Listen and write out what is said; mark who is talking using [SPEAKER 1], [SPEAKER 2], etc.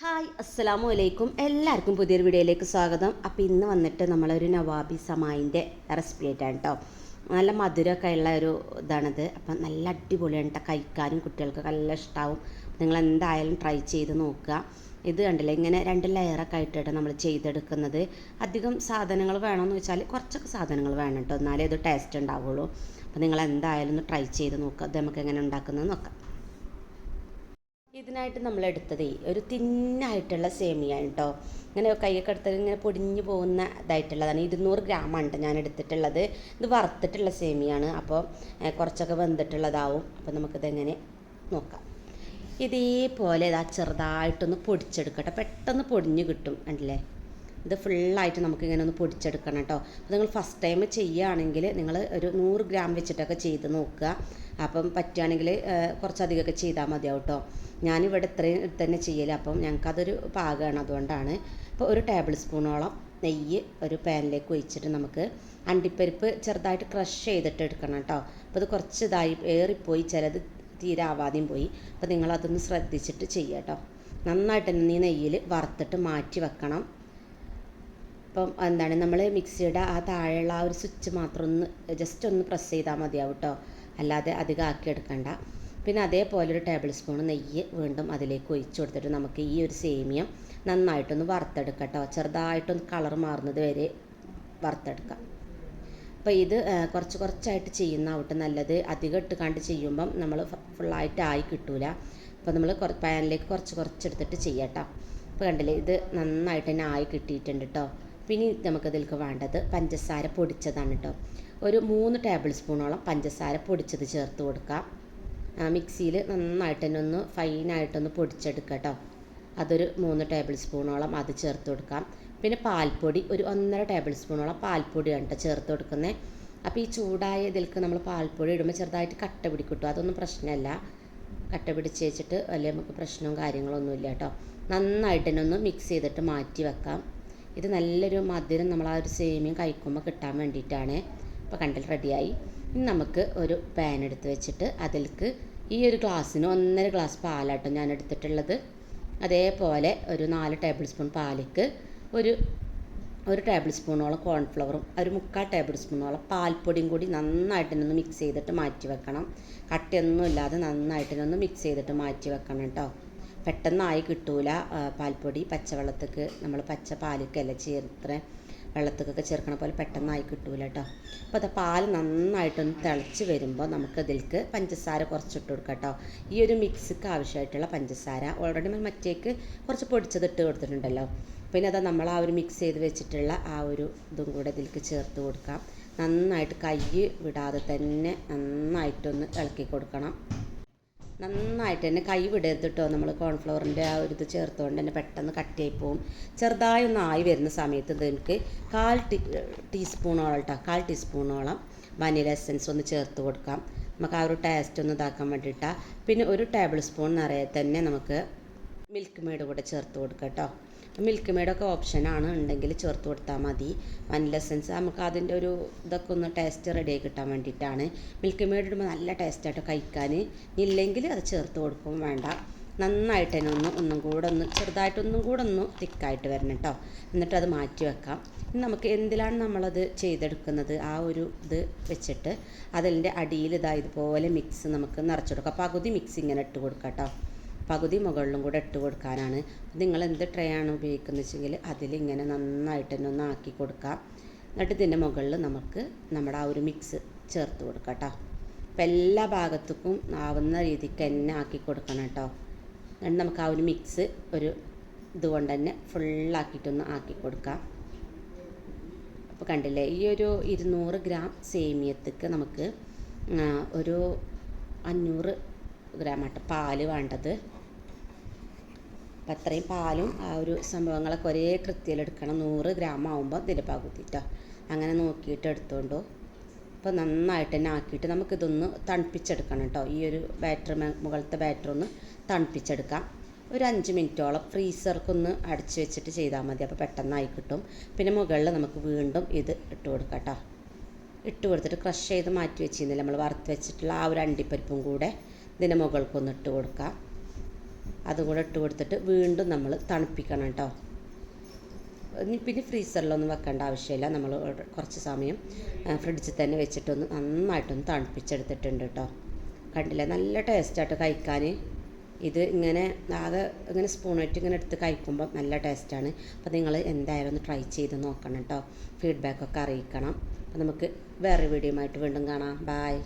[SPEAKER 1] Hi അസ്സലാമു അലൈക്കും. എല്ലാവർക്കും പുതിയൊരു വീഡിയോയിലേക്ക് സ്വാഗതം. അപ്പോൾ ഇന്ന് വന്നിട്ട് നമ്മളൊരു നവാബി സമായിന്റെ റെസിപ്പി ആയിട്ടാണ് കേട്ടോ നല്ല മധുരമൊക്കെ ഉള്ള ഒരു ഇതാണിത്. അപ്പം നല്ല അടിപൊളിയാണ് കേട്ടോ കഴിക്കാനും കുട്ടികൾക്ക് നല്ല ഇഷ്ടമാവും നിങ്ങൾ എന്തായാലും ട്രൈ ചെയ്ത് നോക്കുക. ഇത് കണ്ടില്ലേ ഇങ്ങനെ രണ്ട് ലെയറൊക്കെ ആയിട്ടാണ് നമ്മൾ ചെയ്തെടുക്കുന്നത്. അധികം സാധനങ്ങൾ വേണമെന്ന് വെച്ചാൽ കുറച്ചൊക്കെ സാധനങ്ങൾ വേണം കേട്ടോ എന്നാലേ ഇത് ടേസ്റ്റ് ഉണ്ടാവുള്ളൂ. അപ്പോൾ നിങ്ങൾ എന്തായാലും ഒന്ന് ട്രൈ ചെയ്ത് നോക്കുക. അത് നമുക്ക് എങ്ങനെ ഉണ്ടാക്കുന്നത് നോക്കാം. ഇതിനായിട്ട് നമ്മൾ എടുത്തത് ഒരു തിന്നായിട്ടുള്ള സേമിയ കേട്ടോ ഇങ്ങനെ കൈയൊക്കെ എടുത്തത് ഇങ്ങനെ പൊടിഞ്ഞു പോകുന്ന ഇതായിട്ടുള്ളതാണ്. ഇരുന്നൂറ് ഗ്രാമാണ് ഞാൻ എടുത്തിട്ടുള്ളത്. ഇത് വറുത്തിട്ടുള്ള സേമിയാണ്. അപ്പോൾ കുറച്ചൊക്കെ വെന്തിട്ടുള്ളതാവും. അപ്പോൾ നമുക്കിതെങ്ങനെ നോക്കാം. ഇതേപോലെ ഇതാ ചെറുതായിട്ടൊന്ന് പൊടിച്ചെടുക്കട്ടെ. പെട്ടെന്ന് പൊടിഞ്ഞ് കിട്ടും. കണ്ടില്ലേ? ഇത് ഫുള്ളായിട്ട് നമുക്ക് ഇങ്ങനെ ഒന്ന് പൊടിച്ചെടുക്കണം കേട്ടോ അപ്പോൾ നിങ്ങൾ ഫസ്റ്റ് ടൈം ചെയ്യുകയാണെങ്കിൽ നിങ്ങൾ ഒരു നൂറ് ഗ്രാം വെച്ചിട്ടൊക്കെ ചെയ്ത് നോക്കുക. അപ്പം പറ്റുകയാണെങ്കിൽ കുറച്ചധികമൊക്കെ ചെയ്താൽ മതിയാവും കേട്ടോ ഞാനിവിടെ ഇത്രയും തന്നെ ചെയ്യൽ അപ്പം ഞങ്ങൾക്കതൊരു പാകമാണ് അതുകൊണ്ടാണ്. അപ്പോൾ ഒരു ടേബിൾ സ്പൂണോളം നെയ്യ് ഒരു പാനിലേക്ക് ഒഴിച്ചിട്ട് നമുക്ക് അണ്ടിപ്പരിപ്പ് ചെറുതായിട്ട് ക്രഷ് ചെയ്തിട്ട് എടുക്കണം കേട്ടോ അപ്പോൾ ഇത് കുറച്ച് ഇതായി ഏറിപ്പോയി ചിലത് തീരെ ആവാതെയും പോയി. അപ്പോൾ നിങ്ങളതൊന്ന് ശ്രദ്ധിച്ചിട്ട് ചെയ്യാം കേട്ടോ നന്നായിട്ട് തന്നെ ഈ നെയ്യിൽ വറുത്തിട്ട് മാറ്റി വെക്കണം. ഇപ്പം എന്താണ് നമ്മൾ മിക്സിയുടെ ആ താഴെയുള്ള ആ ഒരു സ്വിച്ച് മാത്രം ഒന്ന് ജസ്റ്റ് ഒന്ന് പ്രസ് ചെയ്താൽ മതിയാവും കേട്ടോ അല്ലാതെ അധികം ആക്കി എടുക്കണ്ട. പിന്നെ അതേപോലെ ഒരു ടേബിൾ സ്പൂൺ നെയ്യ് വീണ്ടും അതിലേക്ക് ഒഴിച്ചു കൊടുത്തിട്ട് നമുക്ക് ഈ ഒരു സേമിയ നന്നായിട്ടൊന്ന് വറുത്തെടുക്കാം കേട്ടോ ചെറുതായിട്ടൊന്ന് കളർ മാറുന്നത് വരെ വറുത്തെടുക്കാം. അപ്പോൾ ഇത് കുറച്ച് കുറച്ചായിട്ട് ചെയ്യുന്ന ആവട്ടെ. നല്ലത് അധികം ഇട്ട് കണ്ട് ചെയ്യുമ്പം നമ്മൾ ഫുള്ളായിട്ട് ആയി കിട്ടൂല. അപ്പോൾ നമ്മൾ പാനിലേക്ക് കുറച്ച് കുറച്ചെടുത്തിട്ട് ചെയ്യാം കേട്ടോ അപ്പോൾ കണ്ടില്ലേ ഇത് നന്നായിട്ട് തന്നെ ആയി കിട്ടിയിട്ടുണ്ട് കേട്ടോ പിന്നെ നമുക്കതിലേക്ക് വേണ്ടത് പഞ്ചസാര പൊടിച്ചതാണ് കേട്ടോ ഒരു മൂന്ന് ടേബിൾ സ്പൂണോളം പഞ്ചസാര പൊടിച്ചത് ചേർത്ത് കൊടുക്കാം. മിക്സിയിൽ നന്നായിട്ട് തന്നെ ഒന്ന് ഫൈനായിട്ടൊന്ന് പൊടിച്ചെടുക്കുക കേട്ടോ അതൊരു മൂന്ന് ടേബിൾ സ്പൂണോളം അത് ചേർത്ത് കൊടുക്കാം. പിന്നെ പാൽപ്പൊടി ഒരു ഒന്നര ടേബിൾ സ്പൂണോളം പാൽപ്പൊടിയാണ് കേട്ടോ ചേർത്ത് കൊടുക്കുന്നത് അപ്പോൾ ഈ ചൂടായ ഇതിലേക്ക് നമ്മൾ പാൽപ്പൊടി ഇടുമ്പോൾ ചെറുതായിട്ട് കട്ട പിടി കിട്ടും അതൊന്നും പ്രശ്നമല്ല കട്ട പിടിച്ച് വെച്ചിട്ട് വലിയ നമുക്ക് പ്രശ്നവും കാര്യങ്ങളൊന്നുമില്ല കേട്ടോ നന്നായിട്ട് തന്നെ ഒന്ന് മിക്സ് ചെയ്തിട്ട് മാറ്റി വെക്കാം. ഇത് നല്ലൊരു മധുരം നമ്മൾ ആ ഒരു സേമിയം കഴിക്കുമ്പോൾ കിട്ടാൻ വേണ്ടിയിട്ടാണ്. അപ്പോൾ കണ്ടൽ റെഡിയായി. ഇനി നമുക്ക് ഒരു പാൻ എടുത്ത് വെച്ചിട്ട് അതിലേക്ക് ഈ ഒരു ഗ്ലാസ്സിന് ഒന്നര ഗ്ലാസ് പാലാട്ടോ ഞാൻ എടുത്തിട്ടുള്ളത്. അതേപോലെ ഒരു നാല് ടേബിൾ സ്പൂൺ പാലിക്ക് ഒരു ഒരു ടേബിൾ സ്പൂണോളം കോൺഫ്ലവറും ഒരു മുക്കാൽ ടേബിൾ സ്പൂണോളം പാൽപ്പൊടിയും കൂടി നന്നായിട്ട് തന്നെ മിക്സ് ചെയ്തിട്ട് മാറ്റി വെക്കണം. കട്ടിയൊന്നും ഇല്ലാതെ നന്നായിട്ട് തന്നെ മിക്സ് ചെയ്തിട്ട് മാറ്റി വെക്കണം കേട്ടോ പെട്ടെന്നായി കിട്ടൂല. പാൽപ്പൊടി പച്ചവെള്ളത്തേക്ക് നമ്മൾ പച്ച പാലിക്കല്ല ചേർത്ര വെള്ളത്തേക്കൊക്കെ ചേർക്കണ പോലെ പെട്ടെന്നായി കിട്ടൂല കേട്ടോ അപ്പോൾ അത് പാൽ നന്നായിട്ടൊന്ന് തിളച്ച് വരുമ്പോൾ നമുക്കതിലേക്ക് പഞ്ചസാര കുറച്ചിട്ട് കൊടുക്കാം കേട്ടോ ഈ ഒരു മിക്സിക്ക് ആവശ്യമായിട്ടുള്ള പഞ്ചസാര. ഓൾറെഡി നമ്മൾ മറ്റേക്ക് കുറച്ച് പൊടിച്ചത് ഇട്ട് കൊടുത്തിട്ടുണ്ടല്ലോ. പിന്നെ അത് നമ്മൾ ആ ഒരു മിക്സ് ചെയ്ത് വെച്ചിട്ടുള്ള ആ ഒരു ഇതും കൂടെ ഇതിലേക്ക് ചേർത്ത് കൊടുക്കാം. നന്നായിട്ട് കൈ വിടാതെ തന്നെ നന്നായിട്ടൊന്ന് ഇളക്കി കൊടുക്കണം. നന്നായിട്ട് തന്നെ കൈ വിടരുത് കേട്ടോ നമ്മൾ കോൺഫ്ലവറിന്റെ ആ ഒരു ഇത് ചേർത്തുകൊണ്ട് തന്നെ പെട്ടെന്ന് കട്ടിയായി പോവും. ചെറുതായി ഒന്ന് ആയി വരുന്ന സമയത്ത് ഇത് കാൽ ടീ ടീസ്പൂണോളം കേട്ടോ കാൽ ടീസ്പൂണോളം വനില എസൻസ് ഒന്ന് ചേർത്ത് കൊടുക്കാം. നമുക്ക് ആ ഒരു ടേസ്റ്റ് ഒന്ന് ഇതാക്കാൻ വേണ്ടിയിട്ടാണ് പിന്നെ ഒരു ടേബിൾ സ്പൂൺ നിറയെ തന്നെ നമുക്ക് മിൽക്ക് മെയ്ഡ് കൂടെ ചേർത്ത് കൊടുക്കാം കേട്ടോ മിൽക്ക് മെയ്ഡൊക്കെ ഓപ്ഷനാണ് ഉണ്ടെങ്കിൽ ചേർത്ത് കൊടുത്താൽ മതി. വനില എസൻസ് നമുക്ക് അതിന്റെ ഒരു ഇതൊക്കെ ഒന്ന് ടേസ്റ്റ് റെഡിയായി കിട്ടാൻ വേണ്ടിയിട്ടാണ്. മിൽക്ക് മെയ്ഡ് ഇടുമ്പോൾ നല്ല ടേസ്റ്റായിട്ട് കഴിക്കാൻ. ഇല്ലെങ്കിൽ അത് ചേർത്ത് കൊടുക്കും. വേണ്ട. നന്നായിട്ട് തന്നെ ഒന്ന് ഒന്നും കൂടെ ഒന്ന് ചെറുതായിട്ടൊന്നും കൂടെ ഒന്ന് തിക്കായിട്ട് വരണം കേട്ടോ എന്നിട്ട് അത് മാറ്റി വെക്കാം. നമുക്ക് എന്തിലാണ് നമ്മളത് ചെയ്തെടുക്കുന്നത്? ആ ഒരു ഇത് വെച്ചിട്ട് അതിന്റെ അടിയിൽ ഇതാ ഇതുപോലെ മിക്സ് നമുക്ക് നിറച്ചെടുക്കാം പകുതി മിക്സ് ഇങ്ങനെ ഇട്ട് കൊടുക്കാം കേട്ടോ പകുതി മുകളിലും കൂടെ ഇട്ട് കൊടുക്കാനാണ്. നിങ്ങൾ എന്ത് ട്രേ ആണ് ഉപയോഗിക്കുന്നത് വെച്ചെങ്കിൽ അതിലിങ്ങനെ നന്നായിട്ട് തന്നെ ഒന്ന് ആക്കി കൊടുക്കാം. എന്നിട്ട് ഇതിന്റെ മുകളിൽ നമുക്ക് നമ്മുടെ ആ ഒരു മിക്സ് ചേർത്ത് കൊടുക്കാം കേട്ടോ. അപ്പം എല്ലാ ഭാഗത്തേക്കും ആവുന്ന രീതിക്ക് തന്നെ ആക്കി കൊടുക്കണം കേട്ടോ. എന്നിട്ട് നമുക്ക് ആ ഒരു മിക്സ് ഒരു ഇതുകൊണ്ട് തന്നെ ഫുള്ളാക്കിയിട്ടൊന്ന് ആക്കി കൊടുക്കാം. അപ്പോൾ കണ്ടില്ലേ ഈ ഒരു ഇരുന്നൂറ് ഗ്രാം സേമിയത്തേക്ക് നമുക്ക് ഒരു അഞ്ഞൂറ് ഗ്രാം ആട്ട പാൽ വേണ്ടത്. അപ്പം അത്രയും പാലും ആ ഒരു സംഭവങ്ങളൊക്കെ ഒരേ കൃത്യയിലെടുക്കണം നൂറ് ഗ്രാം ആകുമ്പോൾ ഇതിന്റെ പകുതി കേട്ടോ അങ്ങനെ നോക്കിയിട്ട് എടുത്തോണ്ടോ. അപ്പോൾ നന്നായിട്ട് തന്നെ ആക്കിയിട്ട് നമുക്കിതൊന്ന് തണുപ്പിച്ചെടുക്കണം കേട്ടോ ഈ ഒരു ബാറ്റർ മുകളിലത്തെ ബാറ്റർ ഒന്ന് തണുപ്പിച്ചെടുക്കാം. ഒരു അഞ്ച് മിനിറ്റോളം ഫ്രീസർക്കൊന്ന് അടച്ച് വെച്ചിട്ട് ചെയ്താൽ മതി. അപ്പോൾ പെട്ടെന്നായി കിട്ടും. പിന്നെ മുകളിൽ നമുക്ക് വീണ്ടും ഇത് ഇട്ട് കൊടുക്കാം കേട്ടോ ഇട്ട് കൊടുത്തിട്ട് ക്രഷ് ചെയ്ത് മാറ്റി വെച്ചിരുന്നില്ല? നമ്മൾ വറുത്ത് വെച്ചിട്ടുള്ള ആ ഒരു അണ്ടിപ്പരിപ്പും കൂടെ ഇതിന്റെ മുകൾക്കൊന്ന് ഇട്ട് കൊടുക്കാം. അതും കൂടെ ഇട്ട് കൊടുത്തിട്ട് വീണ്ടും നമ്മൾ തണുപ്പിക്കണം കേട്ടോ. പിന്നെ ഫ്രീസറിലൊന്നും വെക്കേണ്ട ആവശ്യമില്ല. നമ്മൾ കുറച്ച് സമയം ഫ്രിഡ്ജിൽ തന്നെ വെച്ചിട്ടൊന്ന് നന്നായിട്ടൊന്ന് തണുപ്പിച്ചെടുത്തിട്ടുണ്ട് കേട്ടോ. കണ്ടില്ലേ? നല്ല ടേസ്റ്റായിട്ട് കഴിക്കാൻ. ഇത് ഇങ്ങനെ ആകെ ഇങ്ങനെ സ്പൂണായിട്ട് ഇങ്ങനെ എടുത്ത് കഴിക്കുമ്പോൾ നല്ല ടേസ്റ്റാണ് അപ്പോൾ നിങ്ങൾ എന്തായാലും ഒന്ന് ട്രൈ ചെയ്ത് നോക്കണം കേട്ടോ. ഫീഡ്ബാക്കൊക്കെ അറിയിക്കണം. അപ്പോൾ നമുക്ക് വേറെ വീഡിയോ ആയിട്ട് വീണ്ടും കാണാം. ബായ്